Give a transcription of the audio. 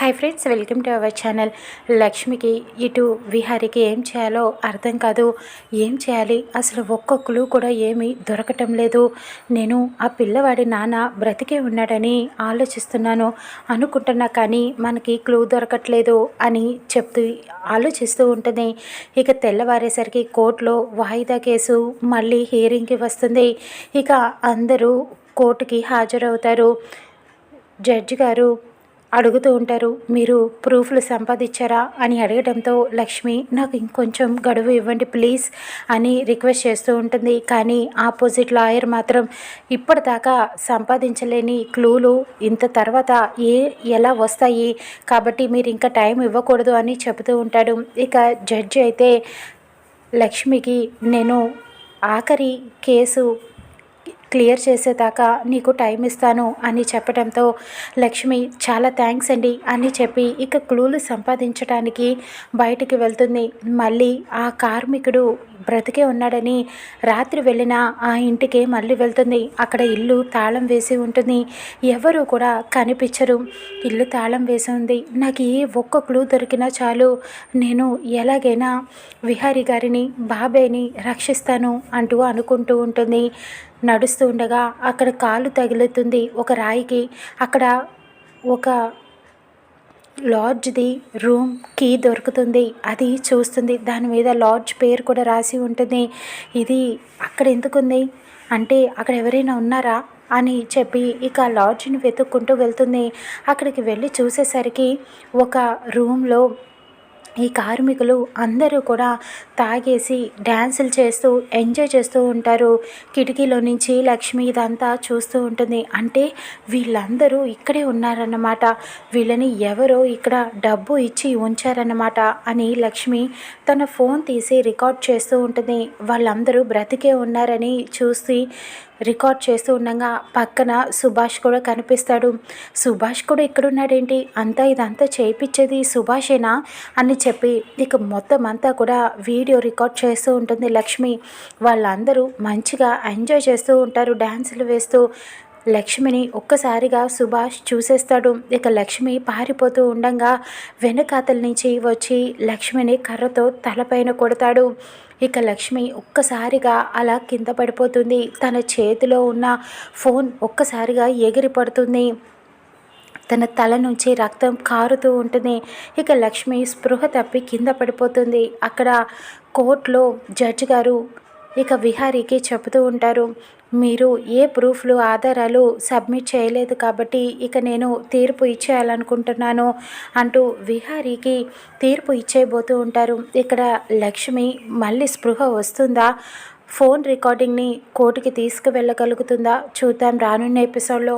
Hi friends welcome to our channel లక్ష్మికి ఇటు విహారికి ఏం చేయాలో అర్థం కాదు. ఏం చేయాలి? అసలు ఒక్క క్లూ కూడా ఏమీ దొరకటం లేదు. నేను ఆ పిల్లవాడి నాన్న బ్రతికే ఉన్నాడని ఆలోచిస్తున్నాను. అనుకుంటున్నా కానీ మనకి క్లూ దొరకట్లేదు అని చెప్తూ ఆలోచిస్తూ ఉంటుంది. ఇక తెల్లవారేసరికి కోర్టులో వాయిదా కేసు మళ్ళీ హియరింగ్కి వస్తుంది. ఇక అందరూ కోర్టుకి హాజరవుతారు. జడ్జి గారు అడుగుతూ ఉంటారు మీరు ప్రూఫ్లు సంపాదించారా? అని అడగడంతో లక్ష్మి నాకు ఇంకొంచెం గడువు ఇవ్వండి ప్లీజ్ అని రిక్వెస్ట్ చేస్తూ ఉంటుంది. కానీ ఆపోజిట్ లాయర్ మాత్రం ఇప్పటిదాకా సంపాదించలేని క్లూలు ఇంత తర్వాత ఏ ఎలా వస్తాయి? కాబట్టి మీరు ఇంకా టైం ఇవ్వకూడదు అని చెబుతూ ఉంటాడు. ఇక జడ్జి అయితే లక్ష్మికి నేను ఆఖరి కేసు క్లియర్ చేసేదాకా నీకు టైం ఇస్తాను అని చెప్పడంతో లక్ష్మి చాలా థ్యాంక్స్ అండి అని చెప్పి ఇక క్లూలు సంపాదించడానికి బయటికి వెళ్తుంది. మళ్ళీ ఆ కార్మికుడు బ్రతికే ఉన్నాడని రాత్రి వెళ్ళిన ఆ ఇంటికి మళ్ళీ వెళ్తుంది. అక్కడ ఇల్లు తాళం వేసి ఉంటుంది. ఎవరు కూడా కనిపించరు. ఇల్లు తాళం వేసి ఉంది. నాకు ఏ ఒక్క క్లూ దొరికినా చాలు. నేను ఎలాగైనా విహారీ గారిని బాబేని రక్షిస్తాను అంటూ అనుకుంటూ ఉంటుంది. నడుస్తూ ఉండగా అక్కడ కాలు తగులుతుంది ఒక రాయికి. అక్కడ ఒక లాడ్జ్ది రూమ్ కీ దొరుకుతుంది. అది చూస్తుంది. దాని మీద లాడ్జ్ పేరు కూడా రాసి ఉంటుంది. ఇది అక్కడ ఎందుకుంది? అంటే అక్కడ ఎవరైనా ఉన్నారా? అని చెప్పి ఇక లాడ్జ్ని వెతుక్కుంటూ వెళ్తుంది. అక్కడికి వెళ్ళి చూసేసరికి ఒక రూమ్లో ఈ కార్మికులు అందరూ కూడా తాగేసి డ్యాన్సులు చేస్తూ ఎంజాయ్ చేస్తూ ఉంటారు. కిటికీలో నుంచి లక్ష్మి ఇదంతా చూస్తూ ఉంటుంది. అంటే వీళ్ళందరూ ఇక్కడే ఉన్నారన్నమాట. వీళ్ళని ఎవరో ఇక్కడ డబ్బు ఇచ్చి ఉంచారన్నమాట అని లక్ష్మి తన ఫోన్ తీసి రికార్డ్ చేస్తూ ఉంటుంది. వాళ్ళందరూ బ్రతికే ఉన్నారని చూసి రికార్డ్ చేస్తూ ఉండగా పక్కన సుభాష్ కూడా కనిపిస్తాడు. సుభాష్ కూడా ఇక్కడున్నాడేంటి అంతా ఇదంతా చేయించేది సుభాషేనా? అని చెప్పి ఇక మొత్తం అంతా కూడా వీడియో రికార్డ్ చేస్తూ ఉంటుంది లక్ష్మి. వాళ్ళందరూ మంచిగా ఎంజాయ్ చేస్తూ ఉంటారు డ్యాన్సులు వేస్తూ. లక్ష్మిని ఒక్కసారిగా సుభాష్ చూసేస్తాడు. ఇక లక్ష్మి పారిపోతూ ఉండగా వెనకాతల నుంచి వచ్చి లక్ష్మిని కర్రతో తలపైన కొడతాడు. ఇక లక్ష్మి ఒక్కసారిగా అలా కింద పడిపోతుంది. తన చేతిలో ఉన్న ఫోన్ ఒక్కసారిగా ఎగిరి పడుతుంది తన తల నుంచి రక్తం కారుతూ ఉంటుంది ఇక లక్ష్మి స్పృహ తప్పి కింద పడిపోతుంది. అక్కడ కోర్టులో జడ్జి గారు ఇక విహారీకి చెబుతూ ఉంటారు మీరు ఏ ప్రూఫ్లు ఆధారాలు సబ్మిట్ చేయలేదు కాబట్టి ఇక నేను తీర్పు ఇచ్చేయాలనుకుంటున్నాను అంటూ విహారీకి తీర్పు ఇచ్చేయబోతూ ఉంటారు. ఇక్కడ లక్ష్మి మళ్ళీ స్పృహ వస్తుందా? ఫోన్ రికార్డింగ్ని కోర్టుకి తీసుకువెళ్ళగలుగుతుందా? చూద్దాం రానున్న ఎపిసోడ్లో.